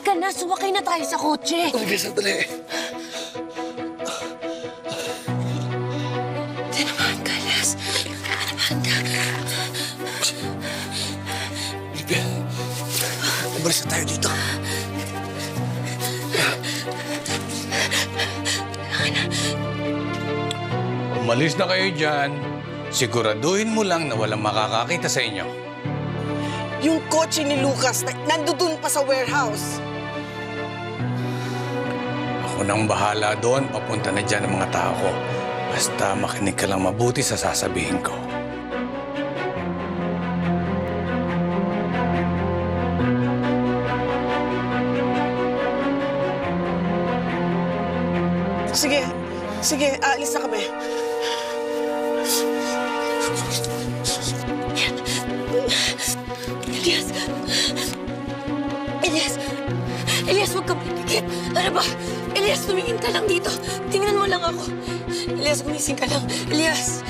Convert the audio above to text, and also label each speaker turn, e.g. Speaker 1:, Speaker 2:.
Speaker 1: Halika na, sumakay na tayo sa kotse.
Speaker 2: Olivia, sandali.
Speaker 1: Tinamaan ka, Elias. Tinamaan ka.
Speaker 2: Olivia, umalis na tayo dito.
Speaker 3: Umalis na kayo dyan. Siguraduhin mo lang na walang makakakita sa inyo.
Speaker 4: Yung kotse ni Lucas, na, nandoon pa sa warehouse.
Speaker 3: Ako nang bahala doon, papunta na dyan ang mga tao ko. Basta makinig ka lang mabuti sa sasabihin ko.
Speaker 4: Sige, sige, aalis na kami.
Speaker 1: Elias! Elias! Huwag ka pipikit. Ano ba? Elias, tumingin ka lang dito. Tingnan mo lang ako. Elias, gumising ka lang. Elias!